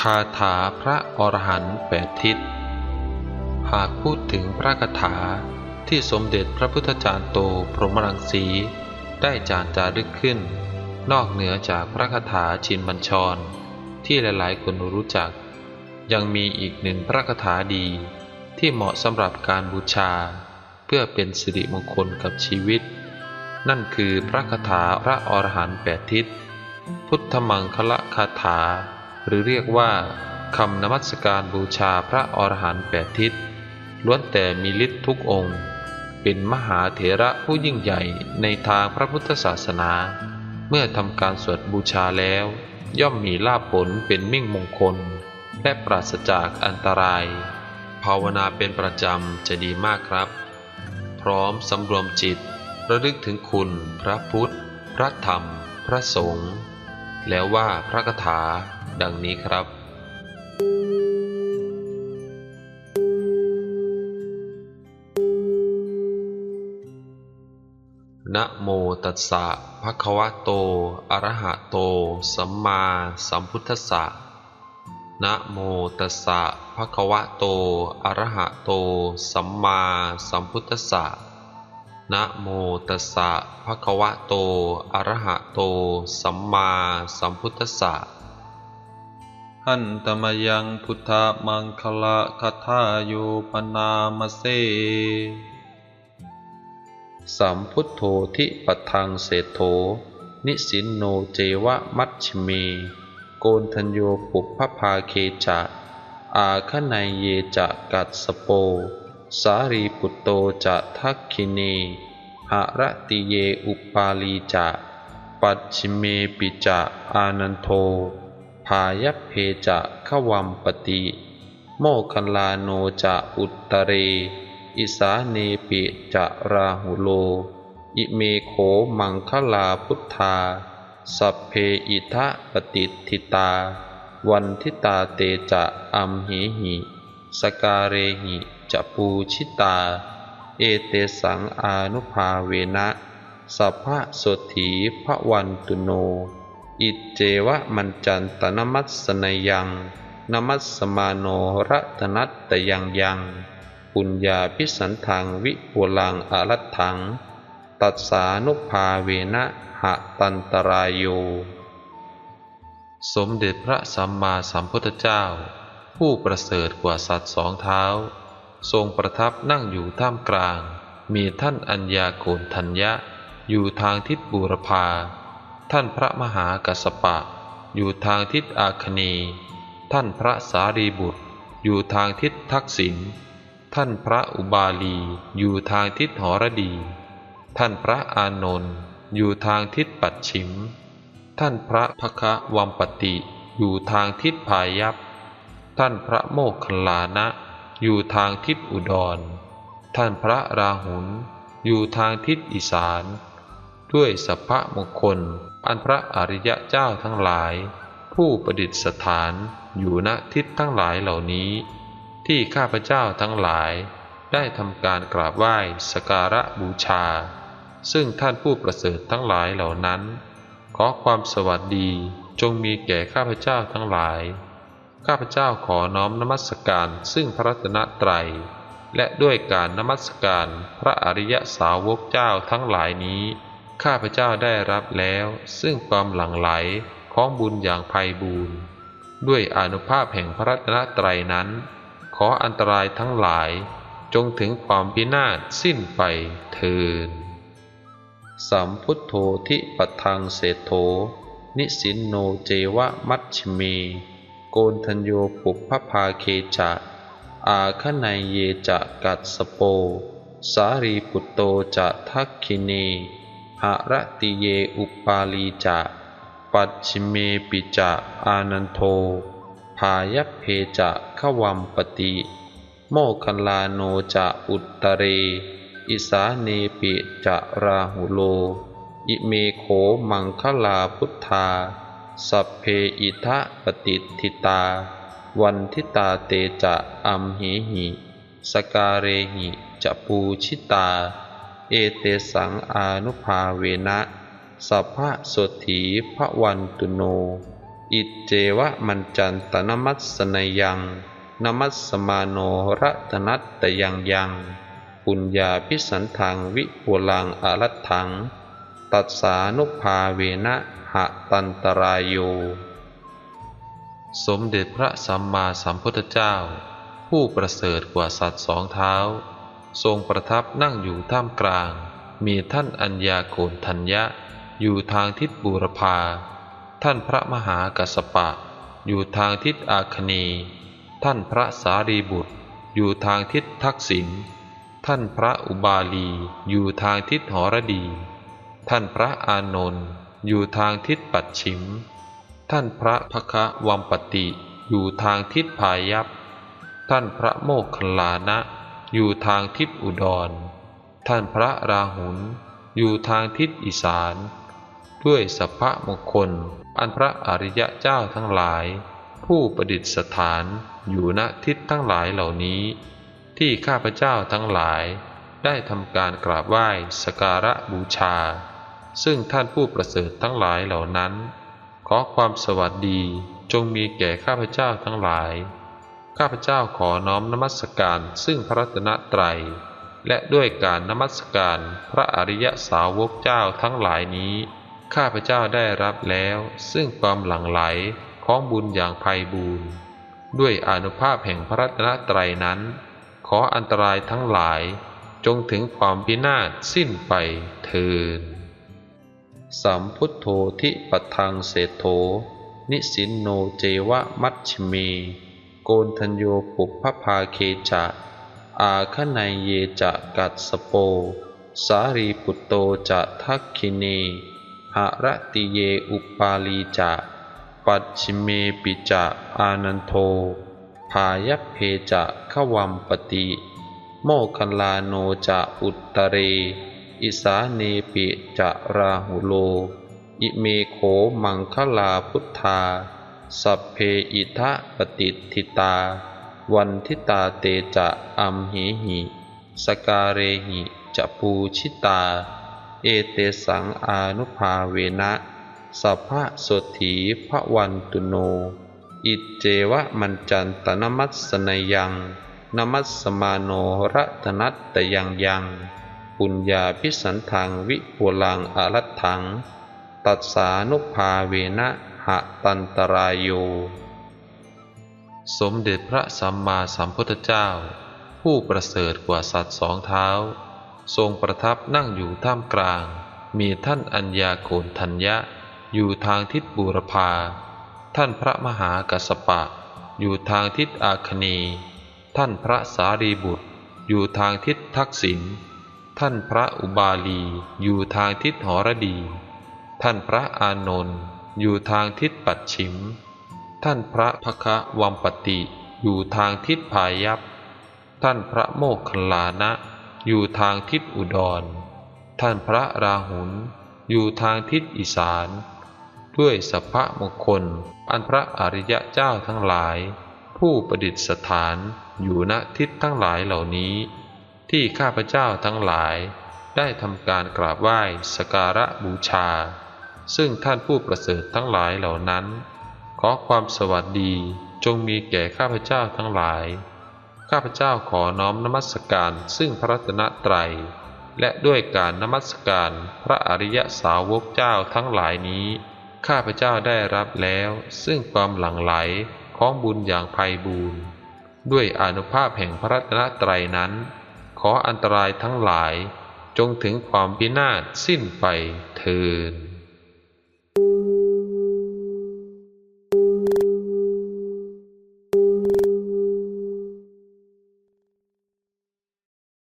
คาถาพระอรหันต์แปดทิศ หากพูดถึงพระคาถาที่สมเด็จพระพุทธจารย์โตพรหมรังสี ได้จารจารึกขึ้น นอกเหนือจากพระคาถาชินบัญชร ที่หลายๆคนรู้จัก ยังมีอีกหนึ่งพระคาถาดีที่เหมาะสำหรับการบูชา เพื่อเป็นสิริมงคลกับชีวิต นั่นคือพระคาถาพระอรหันต์แปดทิศ พุทธมังคละคาถา หรือเรียกว่าคำนมัสการบูชาพระอรหันต์แปดทิศล้วนแต่มีฤทธิ์ทุกองค์ เป็นมหาเถระผู้ยิ่งใหญ่ในทางพระพุทธศาสนา เมื่อทำการสวดบูชาแล้ว ย่อมมีลาภผลเป็นมิ่งมงคล และปราศจากอันตราย ภาวนาเป็นประจำจะดีมากครับ พร้อมสำรวมจิต ระลึกถึงคุณ พระพุทธ พระธรรม พระสงฆ์ แล้วว่าพระคาถาดังนี้ครับ นะโมตัสสะภะคะวะโต อะระหะโต สัมมาสัมพุทธัสสะนะโมตัสสะภะคะวะโต อะระหะโต สัมมาสัมพุทธัสสะ นะโมตัสสะภะคะวะโต อะระหะโต สัมมาสัมพุทธัสสะ หันตมยังพุทธมังคละคาถาโยปนามเสสัมพุทโธทิปทังเศโธ นิสินโนเจวะมัชฌิเม โกนทัญโยปุพพภาเคจะ อาคไนยเยจะกัสสโป สารีปุตโตจะทักขิเนหะระติเยอุปาลีจะปัจฉิเมปิจะอานันโทพายัพเพจะขวัมปติ โมคคัลลาโนจะอุตตเร อิสาเนปิจะราหุโล อิเมโขมังคลาพุทธา สัพเพอิทะปฏิทิตา วันทิตาเตจะอัมหิหิ สการเรหิ จะปูชิตา เอเตสังอานุภาเวนะสัพพะสถีพระวันตุโน อิเจวะมันจันตนมัสสนยังนมัสสมาโนรัตนัตตยังยังปุญญาพิสันทังวิปุลังอรัตถัง ตัสสานุภาเวนะหะตันตรายโย สมเด็จพระสัมมาสัมพุทธเจ้า ผู้ประเสริฐกว่าสัตว์สองเท้า ทรงประทับนั่งอยู่ท่ามกลาง มีท่านอัญญาโกณทัญญะ อยู่ทางทิศบูรพา ท่านพระมหากัสปะ อยู่ทางทิศอาคเนท่านพระสารีบุตร อยู่ทางทิศทักษิณท่านพระอุบาลี อยู่ทางทิศหอรดี ท่านพระอานนท์อยู่ทางทิศปัดฉิม ท่านพระภคะวัมปติ อยู่ทางทิศพายัพท่านพระโมคคัลลานะ อยู่ทางทิศอุดร ท่านพระราหุลอยู่ทางทิศอีสาน ด้วยสัพพะมงคล อันพระอริยะเจ้าทั้งหลาย ผู้ประดิษฐานอยู่ณทิศทั้งหลายเหล่านี้ ที่ข้าพเจ้าทั้งหลายได้ทำการกราบไหว้สการะบูชา ซึ่งท่านผู้ประเสริฐทั้งหลายเหล่านั้น ขอความสวัสดีจงมีแก่ข้าพเจ้าทั้งหลาย ข้าพเจ้าขอน้อมนมัสการซึ่งพระรัตนตรัย และด้วยการนมัสการพระอริยสาวกเจ้าทั้งหลายนี้ ข้าพเจ้าได้รับแล้วซึ่งความหลั่งไหลของบุญอย่างไพบูรณ์ด้วยอนุภาพแห่งพระรัตนตรัยนั้น ขออันตรายทั้งหลายจงถึงความพินาศสิ้นไปเทินสัมพุทโธทิปทังเศรษโธนิสินโนเจวะมัชเมโกนทัญโยปุพพภาเคจะ อาคไนยเยจะกัสสโป สารีปุตโตจะทักขิเนหะระติเยอุปาลีจะ ปัจฉิเมปิจะอานันโท พายัพเพจะขวัมปติ โมคคัลลาโนจะอุตตเร อิสาเนปิจะราหุโล อิเมโขมังคลาพุทธา สัพเพอิทะปฏิทิตา วันทิตาเตจะอัมหิหิสการเรหิจะปูชิตา เอเตสังอานุภาเวนะสัพพะโสถีพระวันตุโน อิเจวะมันจันตนมัสสนยังนมัสสมาโนรัตนัตตยังยัง ปุญญาพิสันทังวิปุลังอารัตถัง ตัสสานุภาเวนะหะตันตรายโย สมเด็จพระสัมมาสัมพุทธเจ้า ผู้ประเสริฐกว่าสัตว์สองเท้า ทรงประทับนั่งอยู่ท่ามกลาง มีท่านอัญญาโกณทัญญะ อยู่ทางทิศบูรพา ท่านพระมหากัสปะ อยู่ทางทิศอาคเนีท่านพระสารีบุตร อยู่ทางทิศทักษิณท่านพระอุบาลี อยู่ทางทิศหรดี ท่านพระอานนท์อยู่ทางทิศปัดชิม ท่านพระพคะวัมปติอยู่ทางทิศพายัพท่านพระโมคคัลลานะอยู่ทางทิศอุดร ท่านพระราหุลอยู่ทางทิศอีสาน ด้วยสัพพะมงคล อันพระอริยเจ้าทั้งหลาย ผู้ประดิษฐานอยู่ณทิศทั้งหลายเหล่านี้ ที่ข้าพเจ้าทั้งหลายได้ทำการกราบไหว้สการะบูชา ซึ่งท่านผู้ประเสริฐทั้งหลายเหล่านั้น ขอความสวัสดีจงมีแก่ข้าพเจ้าทั้งหลาย ข้าพเจ้าขอน้อมนมัสการซึ่งพระรัตนตรัย และด้วยการนมัสการพระอริยสาวกเจ้าทั้งหลายนี้ ข้าพเจ้าได้รับแล้วซึ่งความหลั่งไหลของบุญอย่างไพบูรณ์ด้วยอนุภาพแห่งพระรัตนตรัยนั้น ขออันตรายทั้งหลายจงถึงความพินาศสิ้นไปเทิน สัมพุทโธทิปทังเศโธนิสินโนเจวะมัชฌเม โกนทัญโยปุพพาเคจะ อาคไนเยจะกัดสโป สารีปุตโตจะทักขิเนหรติเยอุปาลีจะ ปัจฉิเมปิจะอานันโท พายัพเพจะขวัมปติ โมคัลลาโนจะอุตเร อิสาเนปิจะราหุโล อิเมโขมังคลาพุทธา สัพเพอิทะปฏิทิตา วันทิตาเตจะอัมหิหิ สการเรหิจะปูชิตา เอเตสังอานุภาเวนะสัพพะสถีพระวันตุโน อิเจวะมันจันตนมัสสนยังนมัสสมาโนรัตนัตตยังยัง ปุญญาพิสันทังวิปุลังอารัตถัง ตัสสานุภาเวนะหะตันตรายโย สมเด็จพระสัมมาสัมพุทธเจ้า ผู้ประเสริฐกว่าสัตว์สองเท้า ทรงประทับนั่งอยู่ท่ามกลาง มีท่านอัญญาโกณทัญญะ อยู่ทางทิศบูรพา ท่านพระมหากัสสปะ อยู่ทางทิศอาคเนท่านพระสารีบุตร อยู่ทางทิศทักษิณ ท่านพระอุบาลีอยู่ทางทิศหรดี ท่านพระอานนท์อยู่ทางทิศปัดชิม ท่านพระพคะวัมปติอยู่ทางทิศพายัพ ท่านพระโมคคัลลานะ อยู่ทางทิศอุดร ท่านพระราหุลอยู่ทางทิศอีสาน ด้วยสัพพะมงคลอันพระอริยะเจ้าทั้งหลาย ผู้ประดิษฐานอยู่ณทิศทั้งหลายเหล่านี้ ที่ข้าพเจ้าทั้งหลาย ได้ทำการกราบไหว้สการะบูชา ซึ่งท่านผู้ประเสริฐทั้งหลายเหล่านั้น ขอความสวัสดีจงมีแก่ข้าพเจ้าทั้งหลาย ข้าพเจ้าขอน้อมนมัสการซึ่งพระรัตนตรัย และด้วยการนมัสการพระอริยสาวกเจ้าทั้งหลายนี้ ข้าพเจ้าได้รับแล้วซึ่งความหลั่งไหลของบุญอย่างไพบูรณ์ด้วยอนุภาพแห่งพระรัตนตรัยนั้น ขออันตรายทั้งหลายจงถึงความพินาศสิ้นไปเทิน